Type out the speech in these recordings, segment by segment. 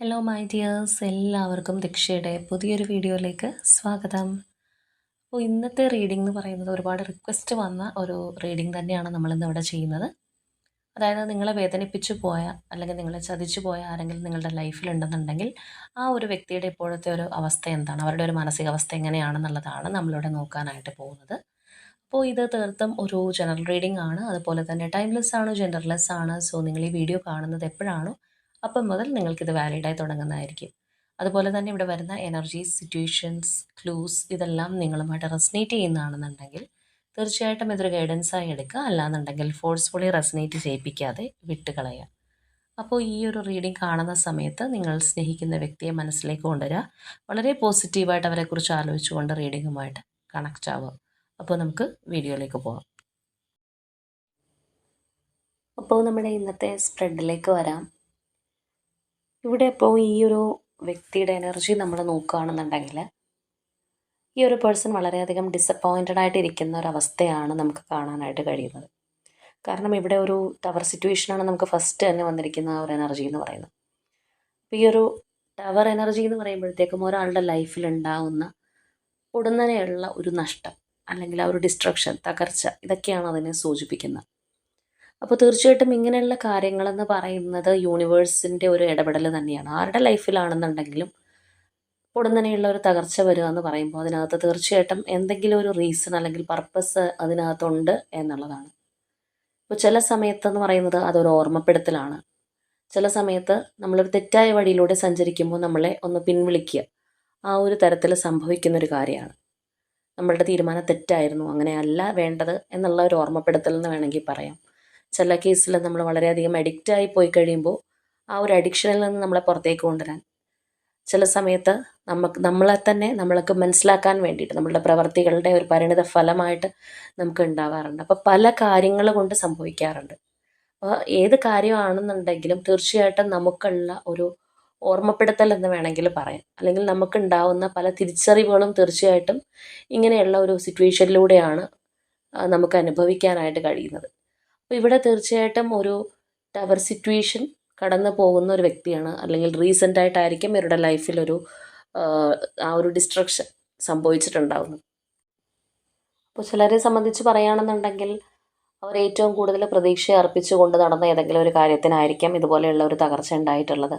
Hello my dears എല്ലാവർക്കും ദീക്ഷയുടെ പുതിയൊരു വീഡിയോയിലേക്ക് സ്വാഗതം. അപ്പോൾ ഇന്നത്തെ റീഡിംഗ് എന്ന് പറയുന്നത് ഒരുപാട് റിക്വസ്റ്റ് വന്ന ഒരു റീഡിംഗ് തന്നെയാണ് നമ്മളിന്ന് ഇവിടെ ചെയ്യുന്നത്. അതായത് നിങ്ങളെ വേദനിപ്പിച്ചു പോയ അല്ലെങ്കിൽ നിങ്ങളെ ചതിച്ചു പോയ ആരെങ്കിലും നിങ്ങളുടെ ലൈഫിലുണ്ടെന്നുണ്ടെങ്കിൽ ആ ഒരു വ്യക്തിയുടെ ഇപ്പോഴത്തെ ഒരു അവസ്ഥ എന്താണ്? അവരുടെ ഒരു മാനസികാവസ്ഥ എങ്ങനെയാണെന്നുള്ളതാണ് നമ്മളിവിടെ നോക്കാനായിട്ട് പോകുന്നത്. അപ്പോൾ ഇത് തീർത്തും ഒരു ജനറൽ റീഡിംഗ് ആണ്. അതുപോലെ തന്നെ ടൈംലെസ് ആണ് ജെൻഡർലെസ് ആണ്. സോ നിങ്ങൾ ഈ വീഡിയോ കാണുന്നത് എപ്പോഴാണോ അപ്പം മുതൽ നിങ്ങൾക്കിത് വാലിഡായി തുടങ്ങുന്നതായിരിക്കും. അതുപോലെ തന്നെ ഇവിടെ വരുന്ന എനർജി സിറ്റുവേഷൻസ് ക്ലൂസ് ഇതെല്ലാം നിങ്ങളുമായിട്ട് റെസനേറ്റ് ചെയ്യുന്നതാണെന്നുണ്ടെങ്കിൽ തീർച്ചയായിട്ടും ഇതൊരു ഗൈഡൻസായി എടുക്കുക. അല്ലാന്നുണ്ടെങ്കിൽ ഫോഴ്സ്ഫുള്ളി റെസനേറ്റ് ചെയ്യിപ്പിക്കാതെ വിട്ടുകളയുക. അപ്പോൾ ഈ ഒരു റീഡിംഗ് കാണുന്ന സമയത്ത് നിങ്ങൾ സ്നേഹിക്കുന്ന വ്യക്തിയെ മനസ്സിലേക്ക് കൊണ്ടുവരിക. വളരെ പോസിറ്റീവായിട്ട് അവരെക്കുറിച്ച് ആലോചിച്ചുകൊണ്ട് റീഡിങ്ങുമായിട്ട് കണക്റ്റ് ആവുക. അപ്പോൾ നമുക്ക് വീഡിയോയിലേക്ക് പോകാം. അപ്പോൾ നമ്മുടെ ഇന്നത്തെ സ്പ്രെഡിലേക്ക് വരാം. ഇവിടെ ഇപ്പോൾ ഈ ഒരു വ്യക്തിയുടെ എനർജി നമ്മൾ നോക്കുകയാണെന്നുണ്ടെങ്കിൽ ഈ ഒരു പേഴ്സൺ വളരെയധികം ഡിസപ്പോയിന്റഡ് ഒരു അവസ്ഥയാണ് നമുക്ക് കാണാനായിട്ട് കഴിയുന്നത്. കാരണം ഇവിടെ ഒരു ടവർ സിറ്റുവേഷനാണ് നമുക്ക് ഫസ്റ്റ് തന്നെ വന്നിരിക്കുന്ന ഒരു എനർജി എന്ന് പറയുന്നത്. അപ്പോൾ ഈ ഒരു ടവർ എനർജി എന്ന് പറയുമ്പോഴത്തേക്കും ഒരാളുടെ ലൈഫിൽ ഉണ്ടാകുന്ന ഉടനനെയുള്ള ഒരു നഷ്ടം അല്ലെങ്കിൽ ആ ഒരു ഡിസ്ട്രക്ഷൻ തകർച്ച ഇതൊക്കെയാണ് അതിനെ സൂചിപ്പിക്കുന്നത്. അപ്പോൾ തീർച്ചയായിട്ടും ഇങ്ങനെയുള്ള കാര്യങ്ങളെന്ന് പറയുന്നത് യൂണിവേഴ്സിന്റെ ഒരു ഇടപെടൽ തന്നെയാണ്. ആരുടെ ലൈഫിലാണെന്നുണ്ടെങ്കിലും ഉടനനെയുള്ള ഒരു തകർച്ച വരിക എന്ന് പറയുമ്പോൾ അതിനകത്ത് തീർച്ചയായിട്ടും എന്തെങ്കിലും ഒരു റീസൺ അല്ലെങ്കിൽ പർപ്പസ് അതിനകത്തുണ്ട് എന്നുള്ളതാണ്. ഇപ്പോൾ ചില സമയത്തെന്ന് പറയുന്നത് അതൊരു ഓർമ്മപ്പെടുത്തലാണ്. ചില സമയത്ത് നമ്മളൊരു തെറ്റായ വഴിയിലൂടെ സഞ്ചരിക്കുമ്പോൾ നമ്മളെ ഒന്ന് പിൻവിളിക്കുക. ആ ഒരു തരത്തിൽ സംഭവിക്കുന്ന ഒരു കാര്യമാണ്. നമ്മളുടെ തീരുമാനം തെറ്റായിരുന്നു അങ്ങനെയല്ല വേണ്ടത് എന്നുള്ള ഒരു ഓർമ്മപ്പെടുത്തൽ എന്ന് വേണമെങ്കിൽ പറയാം. ചില കേസിൽ നമ്മൾ വളരെയധികം അഡിക്റ്റായി പോയി കഴിയുമ്പോൾ ആ ഒരു അഡിക്ഷനിൽ നിന്ന് നമ്മളെ പുറത്തേക്ക് കൊണ്ടുവരാൻ. ചില സമയത്ത് നമുക്ക് നമ്മളെ തന്നെ നമ്മൾക്ക് മനസ്സിലാക്കാൻ വേണ്ടിയിട്ട് നമ്മളുടെ പ്രവർത്തികളുടെ ഒരു പരിണിത ഫലമായിട്ട് നമുക്ക് ഉണ്ടാവാറുണ്ട്. അപ്പോൾ പല കാര്യങ്ങൾ കൊണ്ട് സംഭവിക്കാറുണ്ട്. അപ്പോൾ ഏത് കാര്യമാണെന്നുണ്ടെങ്കിലും തീർച്ചയായിട്ടും നമുക്കുള്ള ഒരു ഓർമ്മപ്പെടുത്തൽ എന്ന് വേണമെങ്കിൽ പറയാം. അല്ലെങ്കിൽ നമുക്കുണ്ടാവുന്ന പല തിരിച്ചറിവുകളും തീർച്ചയായിട്ടും ഇങ്ങനെയുള്ള ഒരു സിറ്റുവേഷനിലൂടെയാണ് നമുക്ക് അനുഭവിക്കാനായിട്ട് കഴിയുന്നത്. അപ്പോൾ ഇവിടെ തീർച്ചയായിട്ടും ഒരു ടവർ സിറ്റുവേഷൻ കടന്നു പോകുന്ന ഒരു വ്യക്തിയാണ്. അല്ലെങ്കിൽ റീസെന്റ് ആയിട്ടായിരിക്കും ഇവരുടെ ലൈഫിലൊരു ആ ഒരു ഡിസ്ട്രക്ഷൻ സംഭവിച്ചിട്ടുണ്ടാവുന്നു അപ്പോൾ ചിലരെ സംബന്ധിച്ച് പറയുകയാണെന്നുണ്ടെങ്കിൽ അവർ ഏറ്റവും കൂടുതൽ പ്രതീക്ഷ അർപ്പിച്ചുകൊണ്ട് നടന്ന ഏതെങ്കിലും ഒരു കാര്യത്തിനായിരിക്കാം ഇതുപോലെയുള്ള ഒരു തകർച്ച ഉണ്ടായിട്ടുള്ളത്.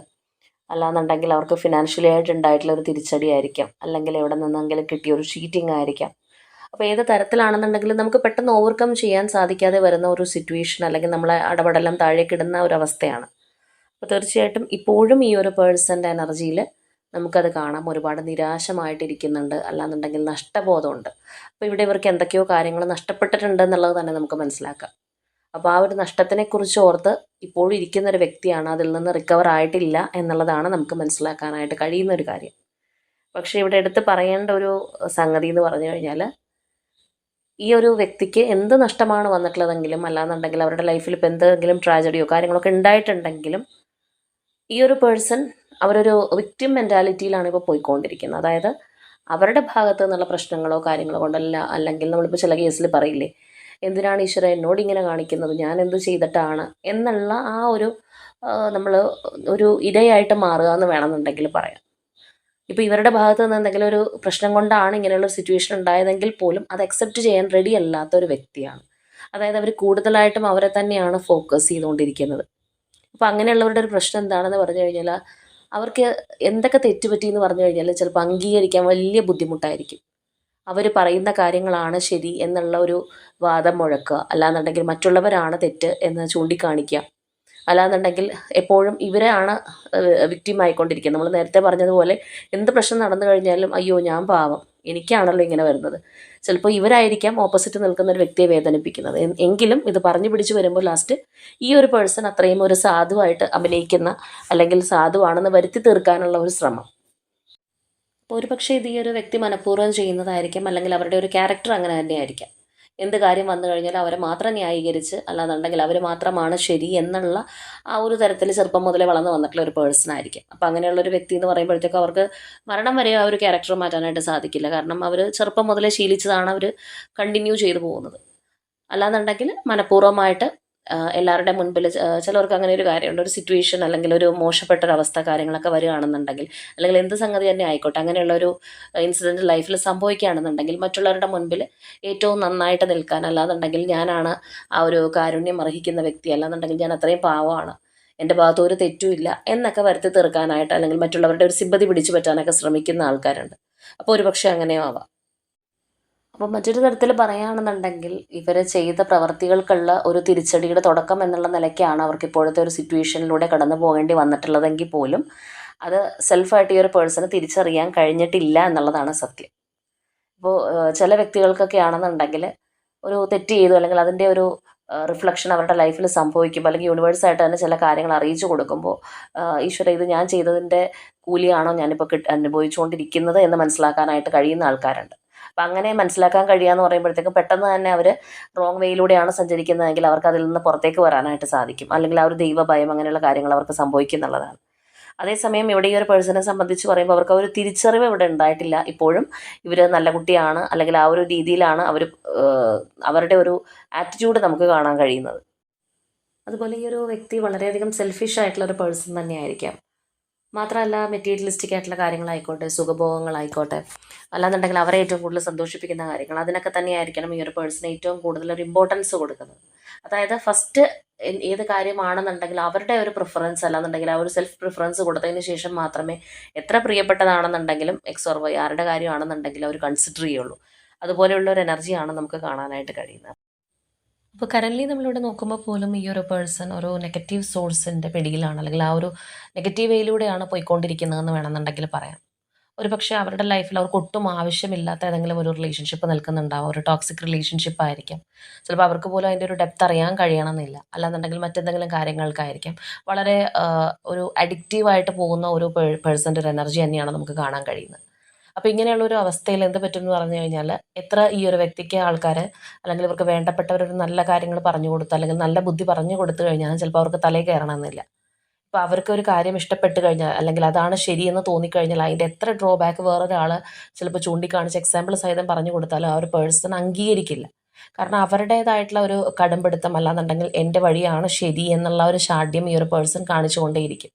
അല്ലാന്നുണ്ടെങ്കിൽ അവർക്ക് ഫിനാൻഷ്യലി ആയിട്ട് ഉണ്ടായിട്ടുള്ള ഒരു തിരിച്ചടി ആയിരിക്കാം അല്ലെങ്കിൽ എവിടെ നിന്നെങ്കിലും കിട്ടിയ ഒരു ഷീറ്റിംഗ് ആയിരിക്കാം. അപ്പോൾ ഏത് തരത്തിലാണെന്നുണ്ടെങ്കിലും നമുക്ക് പെട്ടെന്ന് ഓവർകം ചെയ്യാൻ സാധിക്കാതെ വരുന്ന ഒരു സിറ്റുവേഷൻ അല്ലെങ്കിൽ നമ്മളെ അടപടലം താഴേക്കിടുന്ന ഒരു അവസ്ഥയാണ്. അപ്പോൾ തീർച്ചയായിട്ടും ഇപ്പോഴും ഈ ഒരു പേഴ്സന്റെ എനർജിയിൽ നമുക്കത് കാണാം. ഒരുപാട് നിരാശമായിട്ടിരിക്കുന്നുണ്ട്. അല്ലാന്നുണ്ടെങ്കിൽ നഷ്ടബോധമുണ്ട്. അപ്പോൾ ഇവിടെ ഇവർക്ക് എന്തൊക്കെയോ കാര്യങ്ങൾ നഷ്ടപ്പെട്ടിട്ടുണ്ട് എന്നുള്ളത് തന്നെ നമുക്ക് മനസ്സിലാക്കാം. അപ്പോൾ ആ ഒരു നഷ്ടത്തിനെക്കുറിച്ച് ഓർത്ത് ഇപ്പോഴും ഇരിക്കുന്ന ഒരു വ്യക്തിയാണ് അതിൽ നിന്ന് റിക്കവർ ആയിട്ടില്ല എന്നുള്ളതാണ് നമുക്ക് മനസ്സിലാക്കാനായിട്ട് കഴിയുന്ന ഒരു കാര്യം. പക്ഷേ ഇവിടെ എടുത്ത് പറയേണ്ട ഒരു സംഗതി എന്ന് പറഞ്ഞു കഴിഞ്ഞാൽ ഈ ഒരു വ്യക്തിക്ക് എന്ത് നഷ്ടമാണ് വന്നിട്ടുള്ളതെങ്കിലും അല്ലാന്നുണ്ടെങ്കിൽ അവരുടെ ലൈഫിൽ ഇപ്പോൾ എന്തെങ്കിലും ട്രാജഡിയോ കാര്യങ്ങളൊക്കെ ഉണ്ടായിട്ടുണ്ടെങ്കിലും ഈ ഒരു പേഴ്സൺ അവരൊരു വിക്ടിം മെന്റാലിറ്റിയിലാണ് ഇപ്പോൾ പോയിക്കൊണ്ടിരിക്കുന്നത്. അതായത് അവരുടെ ഭാഗത്തു നിന്നുള്ള പ്രശ്നങ്ങളോ കാര്യങ്ങളോ കൊണ്ടല്ല അല്ലെങ്കിൽ നമ്മളിപ്പോൾ ചില കേസിൽ പറയില്ലേ എന്തിനാണ് ഈശ്വര എന്നോട് ഇങ്ങനെ കാണിക്കുന്നത് ഞാൻ എന്ത് ചെയ്തിട്ടാണ് എന്നുള്ള ആ ഒരു നമ്മൾ ഒരു ഇരയായിട്ട് മാറുക എന്ന് വേണമെന്നുണ്ടെങ്കിൽ പറയാം. ഇപ്പോൾ ഇവരുടെ ഭാഗത്ത് നിന്ന് എന്തെങ്കിലും ഒരു പ്രശ്നം കൊണ്ടാണ് ഇങ്ങനെയുള്ള സിറ്റുവേഷൻ ഉണ്ടായതെങ്കിൽ പോലും അത് അക്സെപ്റ്റ് ചെയ്യാൻ റെഡി അല്ലാത്ത ഒരു വ്യക്തിയാണ്. അതായത് അവർ കൂടുതലായിട്ടും അവരെ തന്നെയാണ് ഫോക്കസ് ചെയ്തുകൊണ്ടിരിക്കുന്നത്. അപ്പോൾ അങ്ങനെയുള്ളവരുടെ ഒരു പ്രശ്നം എന്താണെന്ന് പറഞ്ഞു കഴിഞ്ഞാൽ അവർക്ക് എന്തൊക്കെ തെറ്റുപറ്റി എന്ന് പറഞ്ഞു കഴിഞ്ഞാൽ ചിലപ്പോൾ അംഗീകരിക്കാൻ വലിയ ബുദ്ധിമുട്ടായിരിക്കും. അവർ പറയുന്ന കാര്യങ്ങളാണ് ശരി എന്നുള്ള ഒരു വാദം മുഴക്കുക. അല്ലാന്നുണ്ടെങ്കിൽ മറ്റുള്ളവരാണ് തെറ്റ് എന്ന് ചൂണ്ടിക്കാണിക്കുക. അല്ലാന്നുണ്ടെങ്കിൽ എപ്പോഴും ഇവരെയാണ് വിക്റ്റിം ആയിക്കൊണ്ടിരിക്കുന്നത്. നമ്മൾ നേരത്തെ പറഞ്ഞതുപോലെ എന്ത് പ്രശ്നം നടന്നു കഴിഞ്ഞാലും അയ്യോ ഞാൻ പാവം. എനിക്കാണല്ലോ ഇങ്ങനെ വരുന്നത്. ചിലപ്പോൾ ഇവരായിരിക്കാം ഓപ്പോസിറ്റ് നിൽക്കുന്ന ഒരു വ്യക്തിയെ വേദനിപ്പിക്കുന്നത്. എങ്കിലും ഇത് പറഞ്ഞു പിടിച്ചു വരുമ്പോൾ ലാസ്റ്റ് ഈ ഒരു പേഴ്സൺ അത്രയും ഒരു സാധുവായിട്ട് അഭിനയിക്കുന്ന അല്ലെങ്കിൽ സാധുവാണെന്ന് വരുത്തി തീർക്കാനുള്ള ഒരു ശ്രമം. അപ്പോൾ ഒരു പക്ഷേ ഇത് ഈ ഒരു വ്യക്തി മനഃപൂർവം ചെയ്യുന്നതായിരിക്കാം അല്ലെങ്കിൽ അവരുടെ ഒരു ക്യാരക്ടർ അങ്ങനെ തന്നെയായിരിക്കാം. എന്ത് കാര്യം വന്നു കഴിഞ്ഞാലും അവരെ മാത്രം ന്യായീകരിച്ച് അല്ലാന്നുണ്ടെങ്കിൽ അവർ മാത്രമാണ് ശരി എന്നുള്ള ആ ഒരു തരത്തിൽ ചെറുപ്പം മുതലേ വളർന്നു വന്നിട്ടുള്ള ഒരു പേഴ്സൺ ആയിരിക്കും. അപ്പോൾ അങ്ങനെയുള്ള ഒരു വ്യക്തി എന്ന് പറയുമ്പോഴത്തേക്ക് അവർക്ക് മരണം വരെ ആ ഒരു ക്യാരക്ടർ മാറ്റാനായിട്ട് സാധിക്കില്ല. കാരണം അവർ ചെറുപ്പം മുതലേ ശീലിച്ചതാണ് അവർ കണ്ടിന്യൂ ചെയ്തു പോകുന്നത്. അല്ലാന്നുണ്ടെങ്കിൽ മനഃപൂർവമായിട്ട് എല്ലാവരുടെ മുൻപിൽ ചിലർക്ക് അങ്ങനെ ഒരു കാര്യമുണ്ട്. ഒരു സിറ്റുവേഷൻ അല്ലെങ്കിൽ ഒരു മോശപ്പെട്ട ഒരു അവസ്ഥ കാര്യങ്ങളൊക്കെ വരികയാണെന്നുണ്ടെങ്കിൽ അല്ലെങ്കിൽ എന്ത് സംഗതി തന്നെ ആയിക്കോട്ടെ അങ്ങനെയുള്ള ഒരു ഇൻസിഡന്റ് ലൈഫിൽ സംഭവിക്കുകയാണെന്നുണ്ടെങ്കിൽ മറ്റുള്ളവരുടെ മുൻപിൽ ഏറ്റവും നന്നായിട്ട് നിൽക്കാൻ അല്ലാന്നുണ്ടെങ്കിൽ ഞാനാണ് ആ ഒരു കാരുണ്യം അർഹിക്കുന്ന വ്യക്തി. അല്ലാന്നുണ്ടെങ്കിൽ ഞാൻ അത്രയും പാവമാണ്. എന്റെ ഭാഗത്ത് ഒരു തെറ്റുമില്ല എന്നൊക്കെ വരുത്തി തീർക്കാനായിട്ട് അല്ലെങ്കിൽ മറ്റുള്ളവരുടെ ഒരു സിബതി പിടിച്ചു പറ്റാനൊക്കെ ശ്രമിക്കുന്ന ആൾക്കാരുണ്ട്. അപ്പോൾ ഒരുപക്ഷെ അങ്ങനെയും ആവാം. അപ്പോൾ മറ്റൊരു തരത്തിൽ പറയുകയാണെന്നുണ്ടെങ്കിൽ ഇവർ ചെയ്ത പ്രവർത്തികൾക്കുള്ള ഒരു തിരിച്ചടിയുടെ തുടക്കം എന്നുള്ള നിലയ്ക്കാണ് അവർക്ക് ഇപ്പോഴത്തെ ഒരു സിറ്റുവേഷനിലൂടെ കടന്നു പോകേണ്ടി വന്നിട്ടുള്ളതെങ്കിൽ പോലും അത് സെൽഫായിട്ട് ഈ ഒരു പേഴ്സണ് തിരിച്ചറിയാൻ കഴിഞ്ഞിട്ടില്ല എന്നുള്ളതാണ് സത്യം. ഇപ്പോൾ ചില വ്യക്തികൾക്കൊക്കെ ആണെന്നുണ്ടെങ്കിൽ ഒരു തെറ്റ് ചെയ്തു അല്ലെങ്കിൽ അതിന്റെ ഒരു റിഫ്ലക്ഷൻ അവരുടെ ലൈഫിൽ സംഭവിക്കുമ്പോൾ അല്ലെങ്കിൽ യൂണിവേഴ്സായിട്ട് തന്നെ ചില കാര്യങ്ങൾ അറിയിച്ചു കൊടുക്കുമ്പോൾ ഈശ്വര ഇത് ഞാൻ ചെയ്തതിന്റെ കൂലിയാണോ ഞാനിപ്പോൾ കിട്ട അനുഭവിച്ചുകൊണ്ടിരിക്കുന്നത് എന്ന് മനസ്സിലാക്കാനായിട്ട് കഴിയുന്ന ആൾക്കാരുണ്ട്. അപ്പം അങ്ങനെ മനസ്സിലാക്കാൻ കഴിയുക പറയുമ്പോഴത്തേക്കും പെട്ടെന്ന് തന്നെ അവർ റോങ് വേയിലൂടെയാണ് സഞ്ചരിക്കുന്നതെങ്കിൽ അവർക്ക് അതിൽ നിന്ന് പുറത്തേക്ക് വരാനായിട്ട് സാധിക്കും. അല്ലെങ്കിൽ ആ ഒരു ദൈവഭയം അങ്ങനെയുള്ള കാര്യങ്ങൾ അവർക്ക് സംഭവിക്കുന്നുള്ളതാണ് അതേസമയം ഇവിടെ ഈ ഒരു പേഴ്സണെ സംബന്ധിച്ച് പറയുമ്പോൾ അവർക്ക് ഒരു തിരിച്ചറിവ് ഇവിടെ ഉണ്ടായിട്ടില്ല. ഇപ്പോഴും ഇവർ നല്ല കുട്ടിയാണ്. അല്ലെങ്കിൽ ആ ഒരു രീതിയിലാണ് അവർ അവരുടെ ഒരു ആറ്റിറ്റ്യൂഡ് നമുക്ക് കാണാൻ കഴിയുന്നത്. അതുപോലെ ഈ ഒരു വ്യക്തി വളരെയധികം സെൽഫിഷ് ആയിട്ടുള്ള ഒരു പേഴ്സൺ തന്നെയായിരിക്കാം. മാത്രമല്ല മെറ്റീരിയലിസ്റ്റിക് ആയിട്ടുള്ള കാര്യങ്ങളായിക്കോട്ടെ സുഖഭോഗങ്ങളായിക്കോട്ടെ അല്ലാന്നുണ്ടെങ്കിൽ അവരെ ഏറ്റവും കൂടുതൽ സന്തോഷിപ്പിക്കുന്ന കാര്യങ്ങൾ. അതിനൊക്കെ തന്നെയായിരിക്കണം ഈ ഒരു പേഴ്സൺ ഏറ്റവും കൂടുതൽ ഒരു ഇമ്പോർട്ടൻസ് കൊടുക്കുന്നത്. അതായത് ഫസ്റ്റ് ഏത് കാര്യമാണെന്നുണ്ടെങ്കിൽ അവരുടെ ഒരു പ്രിഫറൻസ് അല്ലാന്നുണ്ടെങ്കിൽ ആ ഒരു സെൽഫ് പ്രിഫറൻസ് കൊടുത്തതിന് ശേഷം മാത്രമേ എത്ര പ്രിയപ്പെട്ടതാണെന്നുണ്ടെങ്കിലും എക്സ് ഓർ വൈ ആരുടെ കാര്യമാണെന്നുണ്ടെങ്കിലും അവർ കൺസിഡർ ചെയ്യുള്ളൂ. അതുപോലെയുള്ള ഒരു എനർജിയാണ് നമുക്ക് കാണാനായിട്ട് കഴിയുന്നത്. അപ്പോൾ കറന്റ്ലി നമ്മളിവിടെ നോക്കുമ്പോൾ പോലും ഈ ഒരു പേഴ്സൺ ഒരു നെഗറ്റീവ് സോഴ്സിന്റെ പിടിയിലാണ്. അല്ലെങ്കിൽ ആ ഒരു നെഗറ്റീവ് വേയിലൂടെയാണ് പോയിക്കൊണ്ടിരിക്കുന്നതെന്ന് വേണമെന്നുണ്ടെങ്കിൽ പറയാം. ഒരു പക്ഷേ അവരുടെ ലൈഫിൽ അവർക്ക് ഒട്ടും ആവശ്യമില്ലാത്ത ഏതെങ്കിലും ഒരു റിലേഷൻഷിപ്പ് നിൽക്കുന്നുണ്ടാവും. ഒരു ടോക്സിക് റിലേഷൻഷിപ്പ് ആയിരിക്കും. ചിലപ്പോൾ അവർക്ക് പോലും അതിന്റെ ഒരു ഡെപ്ത് അറിയാൻ കഴിയണമെന്നില്ല. അല്ലാന്നുണ്ടെങ്കിൽ മറ്റെന്തെങ്കിലും കാര്യങ്ങൾക്കായിരിക്കാം. വളരെ ഒരു അഡിക്റ്റീവായിട്ട് പോകുന്ന ഒരു പേഴ്സന്റെ ഒരു എനർജി തന്നെയാണ് നമുക്ക് കാണാൻ കഴിയുന്നത്. അപ്പോൾ ഇങ്ങനെയുള്ള ഒരു അവസ്ഥയിൽ എന്ത് പറ്റും എന്ന് പറഞ്ഞു കഴിഞ്ഞാൽ എത്ര ഈ ഒരു വ്യക്തിക്ക് ആൾക്കാർ അല്ലെങ്കിൽ ഇവർക്ക് വേണ്ടപ്പെട്ടവരൊരു നല്ല കാര്യങ്ങൾ പറഞ്ഞു കൊടുത്ത് അല്ലെങ്കിൽ നല്ല ബുദ്ധി പറഞ്ഞു കൊടുത്തു കഴിഞ്ഞാൽ ചിലപ്പോൾ അവർക്ക് തലയിൽ കയറണമെന്നില്ല. ഇപ്പോൾ അവർക്ക് ഒരു കാര്യം ഇഷ്ടപ്പെട്ട് കഴിഞ്ഞാൽ അല്ലെങ്കിൽ അതാണ് ശരിയെന്ന് തോന്നിക്കഴിഞ്ഞാൽ അതിന്റെ എത്ര ഡ്രോബാക്ക് വേറൊരാൾ ചിലപ്പോൾ ചൂണ്ടിക്കാണിച്ച് എക്സാമ്പിൾ സഹിതം പറഞ്ഞു കൊടുത്താലും ആ ഒരു പേഴ്സൺ അംഗീകരിക്കില്ല. കാരണം അവരുടേതായിട്ടുള്ള ഒരു കടമ്പെടുത്തം അല്ലാന്നുണ്ടെങ്കിൽ എന്റെ വഴിയാണ് ശരി എന്നുള്ള ഒരു ഷാഠ്യം ഈ ഒരു പേഴ്സൺ കാണിച്ചുകൊണ്ടേയിരിക്കും.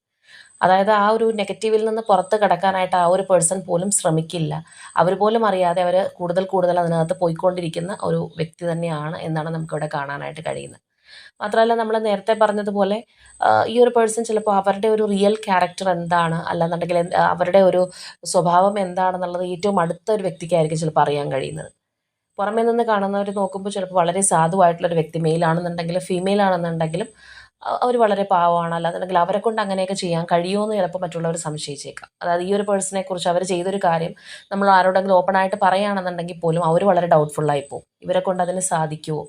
അതായത് ആ ഒരു നെഗറ്റീവിൽ നിന്ന് പുറത്ത് കിടക്കാനായിട്ട് ആ ഒരു പേഴ്സൺ പോലും ശ്രമിക്കില്ല. അവർ പോലും അറിയാതെ അവർ കൂടുതൽ കൂടുതൽ അതിനകത്ത് പോയിക്കൊണ്ടിരിക്കുന്ന ഒരു വ്യക്തി തന്നെയാണ് എന്നാണ് നമുക്കിവിടെ കാണാനായിട്ട് കഴിയുന്നത്. മാത്രമല്ല നമ്മൾ നേരത്തെ പറഞ്ഞതുപോലെ ഈ ഒരു പേഴ്സൺ ചിലപ്പോൾ അവരുടെ ഒരു റിയൽ ക്യാരക്ടർ എന്താണ്? അല്ലാന്നുണ്ടെങ്കിൽ അവരുടെ ഒരു സ്വഭാവം എന്താണെന്നുള്ളത് ഏറ്റവും അടുത്ത ഒരു വ്യക്തിക്കായിരിക്കും ചിലപ്പോൾ അറിയാൻ കഴിയുന്നത്. പുറമേ നിന്ന് കാണുന്നവർ നോക്കുമ്പോൾ ചിലപ്പോൾ വളരെ സാധുവായിട്ടുള്ളൊരു വ്യക്തി മെയിൽ ആണെന്നുണ്ടെങ്കിലും ഫീമെയിൽ ആണെന്നുണ്ടെങ്കിലും അവർ വളരെ പാവമാണ്. അല്ലാന്നുണ്ടെങ്കിൽ അവരെ കൊണ്ട് അങ്ങനെയൊക്കെ ചെയ്യാൻ കഴിയുമെന്ന് ചിലപ്പോൾ മറ്റുള്ളവർ സംശയിച്ചേക്കാം. അതായത് ഈ ഒരു പേഴ്സണെ കുറിച്ച് അവർ ചെയ്തൊരു കാര്യം നമ്മൾ ആരോടെങ്കിലും ഓപ്പൺ ആയിട്ട് പറയുകയാണെന്നുണ്ടെങ്കിൽ പോലും അവർ വളരെ ഡൗട്ട്ഫുള്ളായി പോകും. ഇവരെ കൊണ്ട് അതിന് സാധിക്കുമോ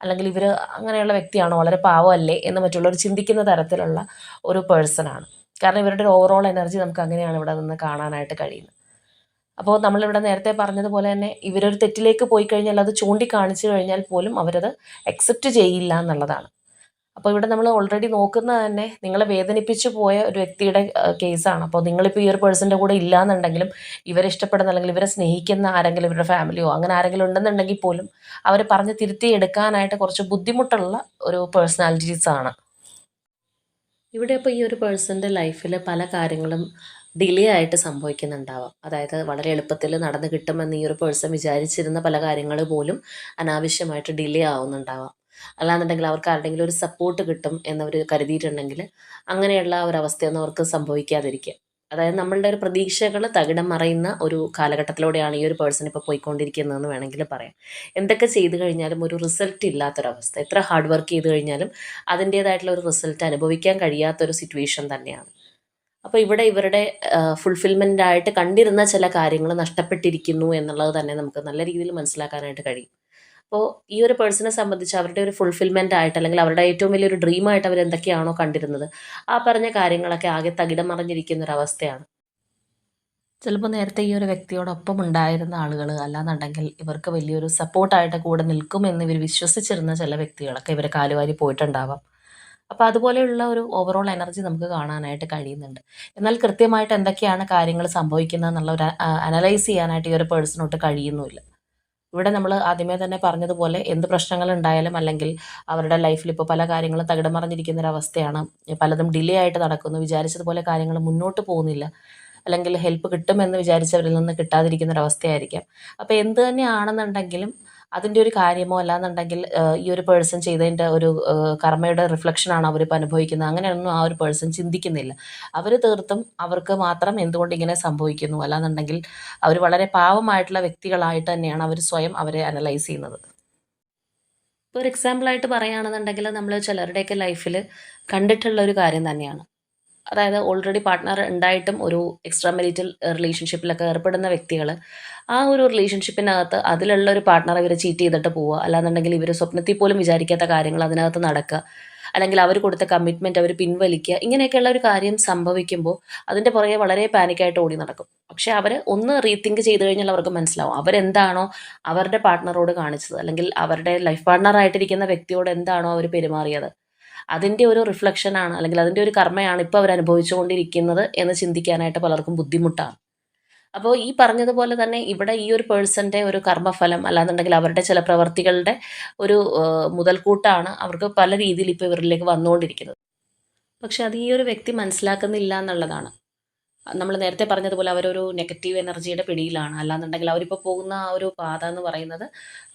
അല്ലെങ്കിൽ ഇവർ അങ്ങനെയുള്ള വ്യക്തിയാണോ? വളരെ പാവമല്ലേ? എന്ന് മറ്റുള്ളവർ ചിന്തിക്കുന്ന തരത്തിലുള്ള ഒരു പേഴ്സണാണ് കാരണം ഇവരുടെ ഒരു ഓവറോൾ എനർജി നമുക്ക് അങ്ങനെയാണ് ഇവിടെ നിന്ന് കാണാനായിട്ട് കഴിയുന്നത്. അപ്പോൾ നമ്മളിവിടെ നേരത്തെ പറഞ്ഞതുപോലെ തന്നെ ഇവരൊരു തെറ്റിലേക്ക് പോയി കഴിഞ്ഞാൽ അത് ചൂണ്ടിക്കാണിച്ചു കഴിഞ്ഞാൽ പോലും അവരത് അക്സെപ്റ്റ് ചെയ്യില്ല എന്നുള്ളതാണ്. അപ്പോൾ ഇവിടെ നമ്മൾ ഓൾറെഡി നോക്കുന്നത് തന്നെ നിങ്ങളെ വേദനിപ്പിച്ചു പോയ ഒരു വ്യക്തിയുടെ കേസാണ് അപ്പോൾ നിങ്ങളിപ്പോൾ ഈ ഒരു പേഴ്സന്റെ കൂടെ ഇല്ലയെന്നുണ്ടെങ്കിലും ഇവരെ ഇഷ്ടപ്പെടുന്ന അല്ലെങ്കിൽ ഇവരെ സ്നേഹിക്കുന്ന ആരെങ്കിലും ഇവരുടെ ഫാമിലിയോ അങ്ങനെ ആരെങ്കിലും ഉണ്ടെന്നുണ്ടെങ്കിൽ പോലും അവരെ പറഞ്ഞ് തിരുത്തി എടുക്കാനായിട്ട് കുറച്ച് ബുദ്ധിമുട്ടുള്ള ഒരു പേഴ്സണാലിറ്റീസ് ആണ്. ഇവിടെ ഇപ്പോൾ ഈ ഒരു പേഴ്സന്റെ ലൈഫിൽ പല കാര്യങ്ങളും ഡിലേ ആയിട്ട് സംഭവിക്കുന്നുണ്ടാവാം. അതായത് വളരെ എളുപ്പത്തിൽ നടന്നു കിട്ടുമെന്ന് ഈ ഒരു പേഴ്സൺ വിചാരിച്ചിരുന്ന പല കാര്യങ്ങൾ പോലും അനാവശ്യമായിട്ട് ഡിലേ ആവുന്നുണ്ടാവാം. അല്ലാന്നുണ്ടെങ്കിൽ അവർക്ക് ആരുടെങ്കിലും ഒരു സപ്പോർട്ട് കിട്ടും എന്നവർ കരുതിയിട്ടുണ്ടെങ്കിൽ അങ്ങനെയുള്ള ഒരു അവർക്ക് സംഭവിക്കാതിരിക്കുക. അതായത് നമ്മളുടെ ഒരു പ്രതീക്ഷകൾ തകിടം മറയുന്ന ഒരു കാലഘട്ടത്തിലൂടെയാണ് ഈ ഒരു പേഴ്സൺ ഇപ്പോൾ പോയിക്കൊണ്ടിരിക്കുന്നതെന്ന് വേണമെങ്കിൽ പറയാം. എന്തൊക്കെ ചെയ്തു കഴിഞ്ഞാലും ഒരു റിസൾട്ട് ഇല്ലാത്തൊരവസ്ഥ. എത്ര ഹാർഡ് വർക്ക് ചെയ്ത് കഴിഞ്ഞാലും അതിന്റേതായിട്ടുള്ള ഒരു റിസൾട്ട് അനുഭവിക്കാൻ കഴിയാത്തൊരു സിറ്റുവേഷൻ തന്നെയാണ്. അപ്പോൾ ഇവിടെ ഇവരുടെ ഫുൾഫിൽമെന്റ് ആയിട്ട് കണ്ടിരുന്ന ചില കാര്യങ്ങൾ നഷ്ടപ്പെട്ടിരിക്കുന്നു എന്നുള്ളത് തന്നെ നമുക്ക് നല്ല രീതിയിൽ മനസ്സിലാക്കാനായിട്ട് കഴിയും. അപ്പോൾ ഈ ഒരു പേഴ്സണെ സംബന്ധിച്ച് അവരുടെ ഒരു ഫുൾഫിൽമെന്റ് ആയിട്ട് അല്ലെങ്കിൽ അവരുടെ ഏറ്റവും വലിയൊരു ഡ്രീമായിട്ട് അവർ എന്തൊക്കെയാണോ കണ്ടിരുന്നത് ആ പറഞ്ഞ കാര്യങ്ങളൊക്കെ ആകെ തകിടം മറിഞ്ഞിരിക്കുന്ന ഒരു അവസ്ഥയാണ്. ചിലപ്പോൾ നേരത്തെ ഈ ഒരു വ്യക്തിയോടൊപ്പം ഉണ്ടായിരുന്ന ആളുകൾ അല്ലാന്നുണ്ടെങ്കിൽ ഇവർക്ക് വലിയൊരു സപ്പോർട്ടായിട്ട് കൂടെ നിൽക്കുമെന്ന് ഇവർ വിശ്വസിച്ചിരുന്ന ചില വ്യക്തികളൊക്കെ ഇവരെ കാലുവാരി പോയിട്ടുണ്ടാവാം. അപ്പോൾ അതുപോലെയുള്ള ഒരു ഓവറോൾ എനർജി നമുക്ക് കാണാനായിട്ട് കഴിയുന്നുണ്ട്. എന്നാൽ കൃത്യമായിട്ട് എന്തൊക്കെയാണ് കാര്യങ്ങൾ സംഭവിക്കുന്നത് എന്നുള്ള ഒരു അനലൈസ് ചെയ്യാനായിട്ട് ഈ ഒരു പേഴ്സണോട്ട് കഴിയുന്നുമില്ല. ഇവിടെ നമ്മൾ ആദ്യമേ തന്നെ പറഞ്ഞതുപോലെ എന്ത് പ്രശ്നങ്ങൾ ഉണ്ടായാലും അല്ലെങ്കിൽ അവരുടെ ലൈഫിൽ ഇപ്പോൾ പല കാര്യങ്ങളും തകിടം മറിഞ്ഞിരിക്കുന്ന അവസ്ഥയാണ്. പലതും ഡിലേ ആയിട്ട് നടക്കുന്നു. വിചാരിച്ചതുപോലെ കാര്യങ്ങൾ മുന്നോട്ട് പോകുന്നില്ല. അല്ലെങ്കിൽ ഹെൽപ്പ് കിട്ടുമെന്ന് വിചാരിച്ചവരിൽ നിന്ന് കിട്ടാതിരിക്കുന്ന ഒരു അവസ്ഥയായിരിക്കാം. അപ്പോൾ എന്ത് തന്നെയാണെന്നുണ്ടെങ്കിലും അതിന്റെ ഒരു കാര്യമോ അല്ലാന്നുണ്ടെങ്കിൽ ഈ ഒരു പേഴ്സൺ ചെയ്തതിന്റെ ഒരു കർമ്മയുടെ റിഫ്ലക്ഷനാണ് അവരിപ്പോൾ അനുഭവിക്കുന്നത്. അങ്ങനെയൊന്നും ആ ഒരു പേഴ്സൺ ചിന്തിക്കുന്നില്ല. അവർ തീർത്തും അവർക്ക് മാത്രം എന്തുകൊണ്ട് ഇങ്ങനെ സംഭവിക്കുന്നു? അല്ലാന്നുണ്ടെങ്കിൽ അവർ വളരെ പാവമായിട്ടുള്ള വ്യക്തികളായിട്ട് തന്നെയാണ് അവർ സ്വയം അവരെ അനലൈസ് ചെയ്യുന്നത്. ഇപ്പോൾ ഒരു എക്സാമ്പിളായിട്ട് പറയുകയാണെന്നുണ്ടെങ്കിൽ നമ്മൾ ചിലരുടെയൊക്കെ ലൈഫിൽ കണ്ടിട്ടുള്ള ഒരു കാര്യം തന്നെയാണ്. അതായത് ഓൾറെഡി പാർട്ട്ണർ ഉണ്ടായിട്ടും ഒരു എക്സ്ട്രാ മെരിറ്റൽ റിലേഷൻഷിപ്പിലൊക്കെ ഏർപ്പെടുന്ന വ്യക്തികൾ ആ ഒരു റിലേഷൻഷിപ്പിനകത്ത് അതിലുള്ള ഒരു പാർട്ട്ണർ ഇവരെ ചീറ്റ് ചെയ്തിട്ട് പോവുക. അല്ലാന്നുണ്ടെങ്കിൽ ഇവർ സ്വപ്നത്തിൽ പോലും വിചാരിക്കാത്ത കാര്യങ്ങൾ അതിനകത്ത് നടക്കുക. അല്ലെങ്കിൽ അവർ കൊടുത്ത കമ്മിറ്റ്മെന്റ് അവർ പിൻവലിക്കുക. ഇങ്ങനെയൊക്കെയുള്ള ഒരു കാര്യം സംഭവിക്കുമ്പോൾ അതിന്റെ പുറകെ വളരെ പാനിക്കായിട്ട് ഓടി നടക്കും. പക്ഷെ അവർ ഒന്ന് റീതിങ്ക് ചെയ്ത് കഴിഞ്ഞാൽ അവർക്ക് മനസ്സിലാവും അവരെന്താണോ അവരുടെ പാർട്ട്ണറോട് കാണിച്ചത്. അല്ലെങ്കിൽ അവരുടെ ലൈഫ് പാർട്ട്ണറായിട്ടിരിക്കുന്ന വ്യക്തിയോട് എന്താണോ അവർ പെരുമാറിയത്. അതിന്റെ ഒരു റിഫ്ലക്ഷനാണ് അല്ലെങ്കിൽ അതിന്റെ ഒരു കർമ്മയാണ് ഇപ്പോൾ അവർ അനുഭവിച്ചുകൊണ്ടിരിക്കുന്നത് എന്ന് ചിന്തിക്കാനായിട്ട് പലർക്കും ബുദ്ധിമുട്ടാണ്. അപ്പോൾ ഈ പറഞ്ഞതുപോലെ തന്നെ ഇവിടെ ഈ ഒരു പേഴ്സന്റെ ഒരു കർമ്മഫലം അല്ലാന്നുണ്ടെങ്കിൽ അവരുടെ ചില പ്രവർത്തികളുടെ ഒരു മുതൽക്കൂട്ടാണ് അവർക്ക് പല രീതിയിൽ ഇപ്പോൾ ഇവരിലേക്ക് വന്നുകൊണ്ടിരിക്കുന്നത്. പക്ഷെ അത് ഈ ഒരു വ്യക്തി മനസ്സിലാക്കുന്നില്ല എന്നുള്ളതാണ്. നമ്മൾ നേരത്തെ പറഞ്ഞതുപോലെ അവരൊരു നെഗറ്റീവ് എനർജിയുടെ പിടിയിലാണ്. അല്ലാന്നുണ്ടെങ്കിൽ അവരിപ്പോൾ പോകുന്ന ആ ഒരു പാത എന്ന് പറയുന്നത്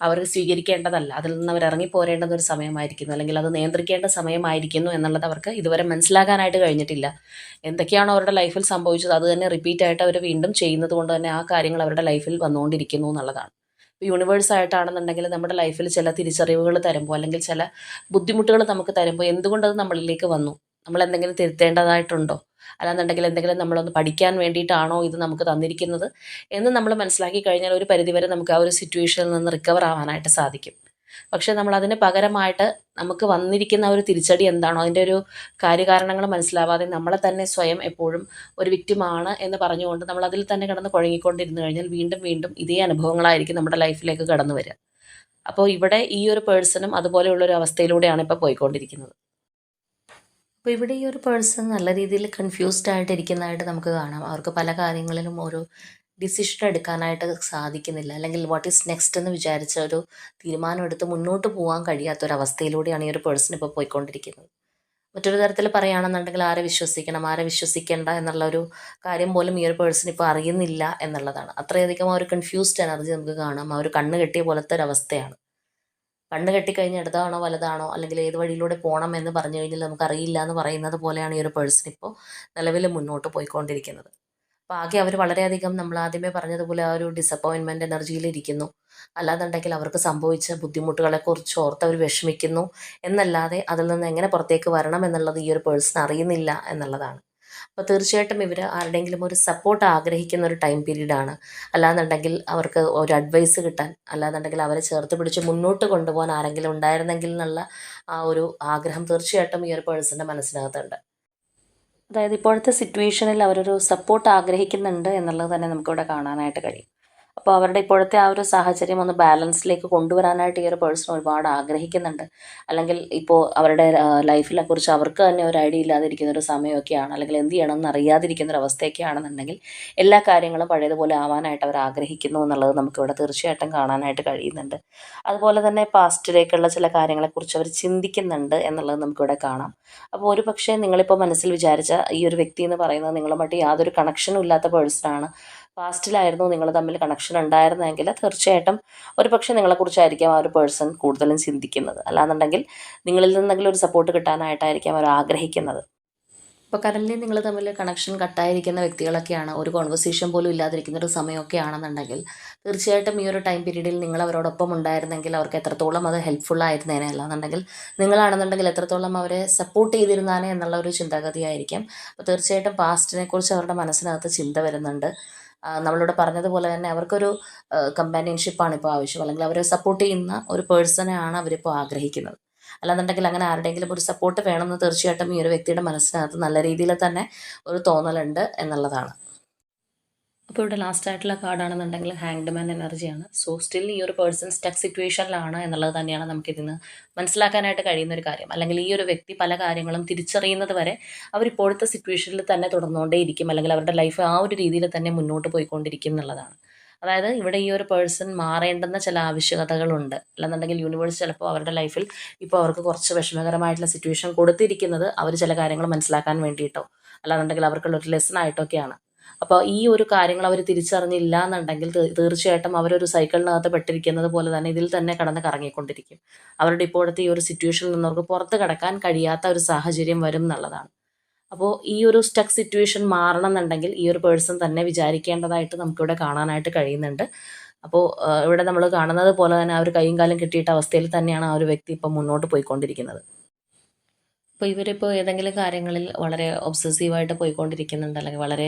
അവർ സ്വീകരിക്കേണ്ടതല്ല. അതിൽ നിന്ന് അവർ ഇറങ്ങിപ്പോരേണ്ടുന്ന ഒരു സമയമായിരിക്കുന്നു. അല്ലെങ്കിൽ അത് നിയന്ത്രിക്കേണ്ട സമയമായിരിക്കുന്നു എന്നുള്ളത് അവർക്ക് ഇതുവരെ മനസ്സിലാക്കാനായിട്ട് കഴിഞ്ഞിട്ടില്ല. എന്തൊക്കെയാണോ അവരുടെ ലൈഫിൽ സംഭവിച്ചത് അത് തന്നെ റിപ്പീറ്റ് ആയിട്ട് അവർ വീണ്ടും ചെയ്യുന്നത് കൊണ്ട് തന്നെ ആ കാര്യങ്ങൾ അവരുടെ ലൈഫിൽ വന്നുകൊണ്ടിരിക്കുന്നു എന്നുള്ളതാണ്. യൂണിവേഴ്സ് ആയിട്ടാണെന്നുണ്ടെങ്കിൽ നമ്മുടെ ലൈഫിൽ ചില തിരിച്ചറിവുകൾ തരുമ്പോൾ അല്ലെങ്കിൽ ചില ബുദ്ധിമുട്ടുകൾ നമുക്ക് തരുമ്പോൾ എന്തുകൊണ്ടത് നമ്മളിലേക്ക് വന്നു? നമ്മൾ എന്തെങ്കിലും തിരുത്തേണ്ടതായിട്ടുണ്ടോ? അല്ലാന്നുണ്ടെങ്കിൽ എന്തെങ്കിലും നമ്മളൊന്ന് പഠിക്കാൻ വേണ്ടിയിട്ടാണോ ഇത് നമുക്ക് തന്നിരിക്കുന്നത് എന്ന് നമ്മൾ മനസ്സിലാക്കി കഴിഞ്ഞാൽ ഒരു പരിധിവരെ നമുക്ക് ആ ഒരു സിറ്റുവേഷനിൽ നിന്ന് റിക്കവർ ആവാനായിട്ട് സാധിക്കും. പക്ഷെ നമ്മൾ അതിന് പകരമായിട്ട് നമുക്ക് വന്നിരിക്കുന്ന ഒരു തിരിച്ചടി എന്താണോ അതിന്റെ ഒരു കാര്യകാരണങ്ങൾ മനസ്സിലാവാതെ നമ്മളെ തന്നെ സ്വയം എപ്പോഴും ഒരു വിക്റ്റിമാണ് എന്ന് പറഞ്ഞുകൊണ്ട് നമ്മൾ അതിൽ തന്നെ കിടന്ന് കുഴങ്ങിക്കൊണ്ടിരുന്നു കഴിഞ്ഞാൽ വീണ്ടും വീണ്ടും ഇതേ അനുഭവങ്ങളായിരിക്കും നമ്മുടെ ലൈഫിലേക്ക് കടന്നു വരിക. അപ്പോൾ ഇവിടെ ഈ ഒരു പേഴ്സണും അതുപോലെയുള്ള ഒരു അവസ്ഥയിലൂടെയാണ് ഇപ്പോൾ പോയിക്കൊണ്ടിരിക്കുന്നത്. അപ്പോൾ ഇവിടെ ഈ ഒരു പേഴ്സൺ നല്ല രീതിയിൽ കൺഫ്യൂസ്ഡ് ആയിട്ട് ഇരിക്കുന്നതായിട്ട് നമുക്ക് കാണാം. അവർക്ക് പല കാര്യങ്ങളിലും ഓരോ ഡിസിഷൻ എടുക്കാനായിട്ട് സാധിക്കുന്നില്ല. അല്ലെങ്കിൽ വാട്ട് ഈസ് നെക്സ്റ്റ് എന്ന് വിചാരിച്ച ഒരു തീരുമാനം എടുത്ത് മുന്നോട്ട് പോകാൻ കഴിയാത്ത ഒരു അവസ്ഥയിലൂടെയാണ് ഈ ഒരു പേഴ്സൺ ഇപ്പോൾ പോയിക്കൊണ്ടിരിക്കുന്നത്. മറ്റൊരു തരത്തിൽ പറയുകയാണെന്നുണ്ടെങ്കിൽ ആരെ വിശ്വസിക്കണം ആരെ വിശ്വസിക്കേണ്ട എന്നുള്ള ഒരു കാര്യം പോലും ഈ ഒരു പേഴ്സൺ ഇപ്പോൾ അറിയുന്നില്ല എന്നുള്ളതാണ്. അത്രയധികം ആ ഒരു കൺഫ്യൂസ്ഡ് എനർജി നമുക്ക് കാണാം. ആ ഒരു കണ്ണ് കെട്ടിയ പോലത്തെ ഒരു അവസ്ഥയാണ് കണ്ണ് കെട്ടിക്കഴിഞ്ഞാൽ ഇടതാണോ വലതാണോ അല്ലെങ്കിൽ ഏത് വഴിയിലൂടെ പോകണം എന്ന് പറഞ്ഞു കഴിഞ്ഞാൽ നമുക്കറിയില്ല എന്ന് പറയുന്നത് പോലെയാണ് ഈ ഒരു പേഴ്സൺ ഇപ്പോൾ നിലവിൽ മുന്നോട്ട് പോയിക്കൊണ്ടിരിക്കുന്നത്. അപ്പോൾ ആകെ അവർ വളരെയധികം നമ്മൾ ആദ്യമേ പറഞ്ഞതുപോലെ ആ ഒരു ഡിസപ്പോയിൻമെന്റ് എനർജിയിൽ ഇരിക്കുന്നു. അല്ലാന്നുണ്ടെങ്കിൽ അവർക്ക് സംഭവിച്ച ബുദ്ധിമുട്ടുകളെക്കുറിച്ച് ഓർത്ത് അവർ വിഷമിക്കുന്നു. എന്നല്ലാതെ അതിൽ നിന്ന് എങ്ങനെ പുറത്തേക്ക് വരണം എന്നുള്ളത് ഈ ഒരു പേഴ്സൺ അറിയുന്നില്ല എന്നുള്ളതാണ്. അപ്പോൾ തീർച്ചയായിട്ടും ഇവർ ആരുടെയെങ്കിലും ഒരു സപ്പോർട്ട് ആഗ്രഹിക്കുന്ന ഒരു ടൈം പീരീഡാണ് അല്ലാന്നുണ്ടെങ്കിൽ അവർക്ക് ഒരു അഡ്വൈസ് കിട്ടാൻ അല്ലാന്നുണ്ടെങ്കിൽ അവരെ ചേർത്ത് പിടിച്ച് മുന്നോട്ട് കൊണ്ടുപോകാൻ ആരെങ്കിലും ഉണ്ടായിരുന്നെങ്കിൽ എന്നുള്ള ആ ഒരു ആഗ്രഹം തീർച്ചയായിട്ടും ഈ ഒരു പേഴ്സന്റെ മനസ്സിനകത്തുണ്ട്. അതായത് ഇപ്പോഴത്തെ സിറ്റുവേഷനിൽ അവരൊരു സപ്പോർട്ട് ആഗ്രഹിക്കുന്നുണ്ട് എന്നുള്ളത് തന്നെ നമുക്കിവിടെ കാണാനായിട്ട് കഴിയും. അപ്പോൾ അവരുടെ ഇപ്പോഴത്തെ ആ ഒരു സാഹചര്യം ഒന്ന് ബാലൻസിലേക്ക് കൊണ്ടുവരാനായിട്ട് ഈ ഒരു പേഴ്സൺ ഒരുപാട് ആഗ്രഹിക്കുന്നുണ്ട്. അല്ലെങ്കിൽ ഇപ്പോൾ അവരുടെ ലൈഫിനെ കുറിച്ച് അവർക്ക് തന്നെ ഒരു ഐഡിയ ഇല്ലാതിരിക്കുന്ന ഒരു സമയമൊക്കെയാണ്. അല്ലെങ്കിൽ എന്ത് ചെയ്യണമെന്ന് അറിയാതിരിക്കുന്ന ഒരു അവസ്ഥയൊക്കെയാണെന്നുണ്ടെങ്കിൽ എല്ലാ കാര്യങ്ങളും പഴയതുപോലെ ആവാനായിട്ട് അവർ ആഗ്രഹിക്കുന്നു എന്നുള്ളത് നമുക്കിവിടെ തീർച്ചയായിട്ടും കാണാനായിട്ട് കഴിയുന്നുണ്ട്. അതുപോലെ തന്നെ പാസ്റ്റിലേക്കുള്ള ചില കാര്യങ്ങളെക്കുറിച്ച് അവർ ചിന്തിക്കുന്നുണ്ട് എന്നുള്ളത് നമുക്കിവിടെ കാണാം. അപ്പോൾ ഒരു പക്ഷേ നിങ്ങളിപ്പോൾ മനസ്സിൽ വിചാരിച്ച ഈ ഒരു വ്യക്തി എന്ന് പറയുന്നത് നിങ്ങളുമായിട്ട് യാതൊരു കണക്ഷനും ഇല്ലാത്ത പേഴ്സണാണ് പാസ്റ്റിലായിരുന്നു നിങ്ങൾ തമ്മിൽ കണക്ഷൻ ഉണ്ടായിരുന്നെങ്കിൽ തീർച്ചയായിട്ടും ഒരു പക്ഷേ നിങ്ങളെക്കുറിച്ചായിരിക്കാം ആ ഒരു പേഴ്സൺ കൂടുതലും ചിന്തിക്കുന്നത്. അല്ലാന്നുണ്ടെങ്കിൽ നിങ്ങളിൽ നിന്നെങ്കിലും ഒരു സപ്പോർട്ട് കിട്ടാനായിട്ടായിരിക്കാം അവർ ആഗ്രഹിക്കുന്നത്. ഇപ്പോൾ കറന്റ് നിങ്ങൾ തമ്മിൽ കണക്ഷൻ കട്ടായിരിക്കുന്ന വ്യക്തികളൊക്കെയാണ് ഒരു കോൺവെർസേഷൻ പോലും ഇല്ലാതിരിക്കുന്ന ഒരു സമയമൊക്കെ ആണെന്നുണ്ടെങ്കിൽ തീർച്ചയായിട്ടും ഈ ഒരു ടൈം പീരീഡിൽ നിങ്ങൾ അവരോടൊപ്പം ഉണ്ടായിരുന്നെങ്കിൽ അവർക്ക് എത്രത്തോളം അത് ഹെൽപ്ഫുൾ ആയിരുന്നേനെ. അല്ലാന്നുണ്ടെങ്കിൽ നിങ്ങളാണെന്നുണ്ടെങ്കിൽ എത്രത്തോളം അവരെ സപ്പോർട്ട് ചെയ്തിരുന്നാനേ എന്നുള്ള ഒരു ചിന്താഗതിയായിരിക്കും. അപ്പോൾ തീർച്ചയായിട്ടും പാസ്റ്റിനെക്കുറിച്ച് അവരുടെ മനസ്സിനകത്ത് ചിന്ത വരുന്നുണ്ട്. നമ്മളിവിടെ പറഞ്ഞതുപോലെ തന്നെ അവർക്കൊരു കമ്പാനിയൻഷിപ്പാണ് ഇപ്പോൾ ആവശ്യം. അല്ലെങ്കിൽ അവരെ സപ്പോർട്ട് ചെയ്യുന്ന ഒരു പേഴ്സണാണ് അവരിപ്പോൾ ആഗ്രഹിക്കുന്നത്. അല്ലാന്നുണ്ടെങ്കിൽ അങ്ങനെ ആരുടെയെങ്കിലും ഒരു സപ്പോർട്ട് വേണമെന്ന് തീർച്ചയായിട്ടും ഈ ഒരു വ്യക്തിയുടെ മനസ്സിനകത്ത് നല്ല രീതിയിൽ തന്നെ ഒരു തോന്നലുണ്ട് എന്നുള്ളതാണ്. അപ്പോൾ ഇവിടെ ലാസ്റ്റ് ആയിട്ടുള്ള കാർഡാണെന്നുണ്ടെങ്കിൽ ഹാങ്ഡ് മാൻ എനർജിയാണ് സോ സ്റ്റിൽ ഈ ഒരു പേഴ്സൺ സ്റ്റക്ക് സിറ്റുവേഷനിലാണ് എന്നുള്ളത് തന്നെയാണ് നമുക്കിതിന് മനസ്സിലാക്കാനായിട്ട് കഴിയുന്ന ഒരു കാര്യം. അല്ലെങ്കിൽ ഈ ഒരു വ്യക്തി പല കാര്യങ്ങളും തിരിച്ചറിയുന്നത് വരെ അവർ ഇപ്പോഴത്തെ സിറ്റുവേഷനിൽ തന്നെ തുടർന്നുകൊണ്ടേയിരിക്കും. അല്ലെങ്കിൽ അവരുടെ ലൈഫ് ആ ഒരു രീതിയിൽ തന്നെ മുന്നോട്ട് പോയിക്കൊണ്ടിരിക്കും എന്നുള്ളതാണ്. അതായത് ഇവിടെ ഈ ഒരു പേഴ്സൺ മാറേണ്ടുന്ന ചില ആവശ്യകതകളുണ്ട്. അല്ലെന്നുണ്ടെങ്കിൽ യൂണിവേഴ്സ് ചിലപ്പോൾ അവരുടെ ലൈഫിൽ ഇപ്പോൾ അവർക്ക് കുറച്ച് വിഷമകരമായിട്ടുള്ള സിറ്റുവേഷൻ കൊടുത്തിരിക്കുന്നത് അവർ ചില കാര്യങ്ങൾ മനസ്സിലാക്കാൻ വേണ്ടിയിട്ടോ അല്ലാന്നുണ്ടെങ്കിൽ അവർക്കുള്ള ഒരു ലെസൺ ആയിട്ടൊക്കെയാണ്. അപ്പോൾ ഈ ഒരു കാര്യങ്ങൾ അവർ തിരിച്ചറിഞ്ഞില്ല എന്നുണ്ടെങ്കിൽ തീർച്ചയായിട്ടും അവരൊരു സൈക്കിളിനകത്ത് പെട്ടിരിക്കുന്നത് പോലെ തന്നെ ഇതിൽ തന്നെ കടന്ന് കറങ്ങിക്കൊണ്ടിരിക്കും. അവരുടെ ഇപ്പോഴത്തെ ഈ ഒരു സിറ്റുവേഷനിൽ നിന്ന് അവർക്ക് പുറത്ത് കടക്കാൻ കഴിയാത്ത ഒരു സാഹചര്യം വരും എന്നുള്ളതാണ്. അപ്പോൾ ഈ ഒരു സ്റ്റക്ക് സിറ്റുവേഷൻ മാറണം എന്നുണ്ടെങ്കിൽ ഈ ഒരു പേഴ്സൺ തന്നെ വിചാരിക്കേണ്ടതായിട്ട് നമുക്കിവിടെ കാണാനായിട്ട് കഴിയുന്നുണ്ട്. അപ്പോൾ ഇവിടെ നമ്മൾ കാണുന്നത് പോലെ തന്നെ ആ ഒരു കൈയും കാലും കിട്ടിയിട്ട അവസ്ഥയിൽ തന്നെയാണ് ആ ഒരു വ്യക്തി ഇപ്പം മുന്നോട്ട് പോയിക്കൊണ്ടിരിക്കുന്നത്. അപ്പോൾ ഇവരിപ്പോൾ ഏതെങ്കിലും കാര്യങ്ങളിൽ വളരെ ഒബ്സസീവായിട്ട് പോയിക്കൊണ്ടിരിക്കുന്നുണ്ട് അല്ലെങ്കിൽ വളരെ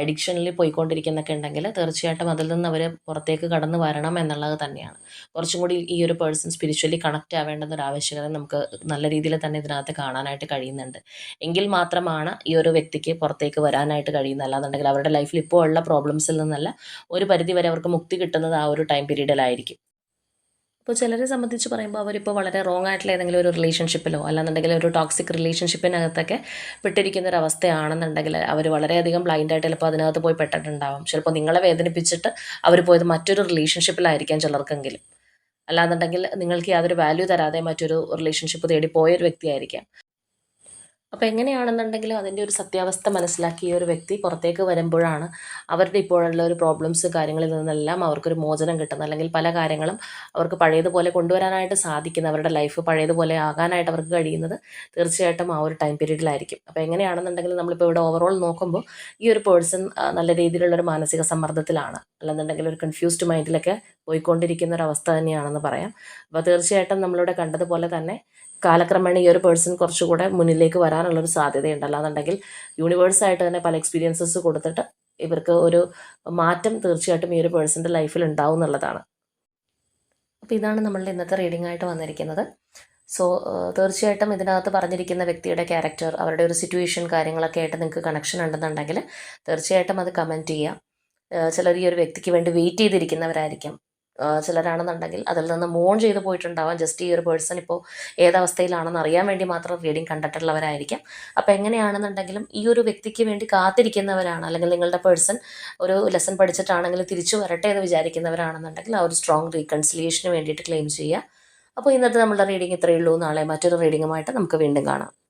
അഡിക്ഷനിൽ പോയിക്കൊണ്ടിരിക്കുന്നൊക്കെ ഉണ്ടെങ്കിൽ തീർച്ചയായിട്ടും അതിൽ നിന്ന് അവർ പുറത്തേക്ക് കടന്നു വരണം എന്നുള്ളത് തന്നെയാണ്. കുറച്ചും കൂടി ഈ ഒരു പേഴ്സൺ സ്പിരിച്വലി കണക്റ്റ് ആവേണ്ടുന്ന ഒരു ആവശ്യകത നമുക്ക് നല്ല രീതിയിൽ തന്നെ ഇതിനകത്ത് കാണാനായിട്ട് കഴിയുന്നുണ്ട്. എങ്കിൽ മാത്രമാണ് ഈ ഒരു വ്യക്തിക്ക് പുറത്തേക്ക് വരാനായിട്ട് കഴിയുന്നത്. അല്ലാന്നുണ്ടെങ്കിൽ അവരുടെ ലൈഫിൽ ഇപ്പോൾ ഉള്ള പ്രോബ്ലംസിൽ നിന്നല്ല ഒരു പരിധി വരെ അവർക്ക് മുക്തി കിട്ടുന്നത് ആ ഒരു ടൈം പീരീഡിലായിരിക്കും ഇപ്പോൾ ചിലരെ സംബന്ധിച്ച് പറയുമ്പോൾ അവരിപ്പോൾ വളരെ റോങ് ആയിട്ടുള്ള ഏതെങ്കിലും ഒരു റിലേഷൻഷിപ്പിലോ അല്ലാന്നുണ്ടെങ്കിൽ ഒരു ടോക്സിക് റിലേഷൻഷിപ്പിനകത്തൊക്കെ പെട്ടിരിക്കുന്ന ഒരു അവസ്ഥയാണെന്നുണ്ടെങ്കിൽ അവർ വളരെയധികം ബ്ലൈൻഡായിട്ട് ചിലപ്പോൾ അതിനകത്ത് പോയി പെട്ടിട്ടുണ്ടാവും. ചിലപ്പോൾ നിങ്ങളെ വേദനിപ്പിച്ചിട്ട് അവർ പോയത് മറ്റൊരു റിലേഷൻഷിപ്പിലായിരിക്കാം ചിലർക്കെങ്കിലും. അല്ലാന്നുണ്ടെങ്കിൽ നിങ്ങൾക്ക് യാതൊരു വാല്യൂ തരാതെ മറ്റൊരു റിലേഷൻഷിപ്പ് തേടി പോയൊരു വ്യക്തിയായിരിക്കാം. അപ്പോൾ എങ്ങനെയാണെന്നുണ്ടെങ്കിലും അതിന്റെ ഒരു സത്യാവസ്ഥ മനസ്സിലാക്കി ഈ ഒരു വ്യക്തി പുറത്തേക്ക് വരുമ്പോഴാണ് അവരുടെ ഇപ്പോഴുള്ള ഒരു പ്രോബ്ലംസ് കാര്യങ്ങളിൽ നിന്നെല്ലാം അവർക്കൊരു മോചനം കിട്ടുന്നത്. അല്ലെങ്കിൽ പല കാര്യങ്ങളും അവർക്ക് പഴയതുപോലെ കൊണ്ടുവരാനായിട്ട് സാധിക്കുന്നത് അവരുടെ ലൈഫ് പഴയതുപോലെ ആകാനായിട്ട് അവർക്ക് കഴിയുന്നത് തീർച്ചയായിട്ടും ആ ഒരു ടൈം പീരീഡിലായിരിക്കും അപ്പോൾ എങ്ങനെയാണെന്നുണ്ടെങ്കിൽ നമ്മളിപ്പോൾ ഇവിടെ ഓവറോൾ നോക്കുമ്പോൾ ഈ ഒരു പേഴ്സൺ നല്ല രീതിയിലുള്ള ഒരു മാനസിക സമ്മർദ്ദത്തിലാണ്. അല്ലെന്നുണ്ടെങ്കിൽ ഒരു കൺഫ്യൂസ്ഡ് മൈൻഡിലൊക്കെ പോയിക്കൊണ്ടിരിക്കുന്ന ഒരു അവസ്ഥ തന്നെയാണെന്ന് പറയാം. അപ്പോൾ തീർച്ചയായിട്ടും നമ്മളിവിടെ കണ്ടതുപോലെ തന്നെ കാലക്രമേണ ഈ ഒരു പേഴ്സൺ കുറച്ചുകൂടെ മുന്നിലേക്ക് വരാനുള്ളൊരു സാധ്യതയുണ്ട്. അല്ലാന്നുണ്ടെങ്കിൽ യൂണിവേഴ്സായിട്ട് തന്നെ പല എക്സ്പീരിയൻസസ് കൊടുത്തിട്ട് ഇവർക്ക് ഒരു മാറ്റം തീർച്ചയായിട്ടും ഈ ഒരു പേഴ്സന്റെ ലൈഫിൽ ഉണ്ടാവും എന്നുള്ളതാണ്. അപ്പോൾ ഇതാണ് നമ്മളുടെ ഇന്നത്തെ റീഡിംഗ് ആയിട്ട് വന്നിരിക്കുന്നത്. സോ തീർച്ചയായിട്ടും ഇതിനകത്ത് പറഞ്ഞിരിക്കുന്ന വ്യക്തിയുടെ ക്യാരക്ടർ അവരുടെ ഒരു സിറ്റുവേഷൻ കാര്യങ്ങളൊക്കെ ആയിട്ട് നിങ്ങൾക്ക് കണക്ഷൻ ഉണ്ടെന്നുണ്ടെങ്കിൽ തീർച്ചയായിട്ടും അത് കമന്റ് ചെയ്യാം ചിലർ ഈ ഒരു വ്യക്തിക്ക് വേണ്ടി വെയിറ്റ് ചെയ്തിരിക്കുന്നവരായിരിക്കും. ചിലരാണെന്നുണ്ടെങ്കിൽ അതിൽ നിന്ന് മോൺ ചെയ്ത് പോയിട്ടുണ്ടാവാം. ജസ്റ്റ് ഈ ഒരു പേഴ്സൺ ഇപ്പോൾ ഏതവസ്ഥയിലാണെന്ന് അറിയാൻ വേണ്ടി മാത്രം റീഡിങ് കണ്ടിട്ടുള്ളവരായിരിക്കാം. അപ്പോൾ എങ്ങനെയാണെന്നുണ്ടെങ്കിലും ഈ ഒരു വ്യക്തിക്ക് വേണ്ടി കാത്തിരിക്കുന്നവരാണ്. അല്ലെങ്കിൽ നിങ്ങളുടെ പേഴ്സൺ ഒരു ലെസൺ പഠിച്ചിട്ടാണെങ്കിൽ തിരിച്ചു വരട്ടെ എന്ന് വിചാരിക്കുന്നവരാണെന്നുണ്ടെങ്കിൽ ആ ഒരു സ്ട്രോങ് റീകൺസിലിയേഷന് വേണ്ടിയിട്ട് ക്ലെയിം ചെയ്യുക. അപ്പോൾ ഇന്നത്തെ നമ്മുടെ റീഡിംഗ് ഇത്രയേ ഉള്ളൂ. നാളെ മറ്റൊരു റീഡിങ്ങുമായിട്ട് നമുക്ക് വീണ്ടും കാണാം.